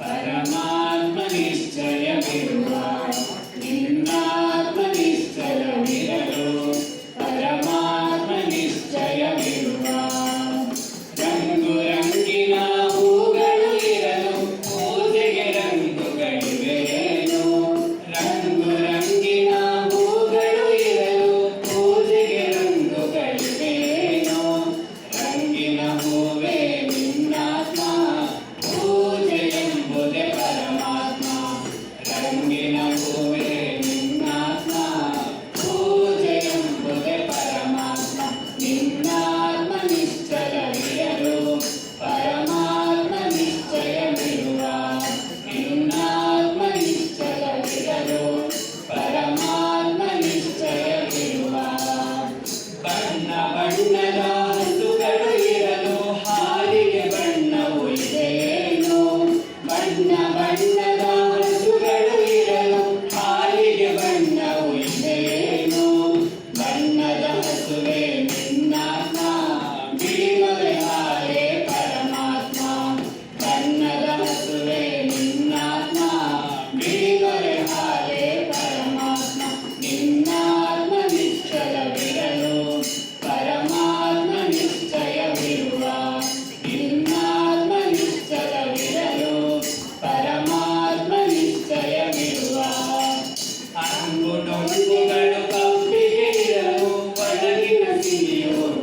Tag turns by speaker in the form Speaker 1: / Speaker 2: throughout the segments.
Speaker 1: परमात्मनिश्चयमिदम्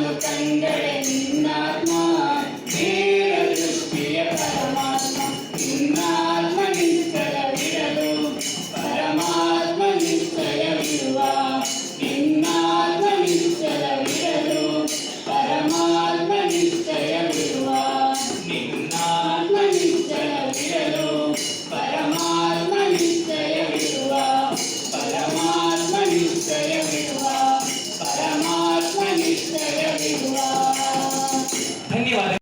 Speaker 1: വന്നു കണ്ടടഞ്ഞു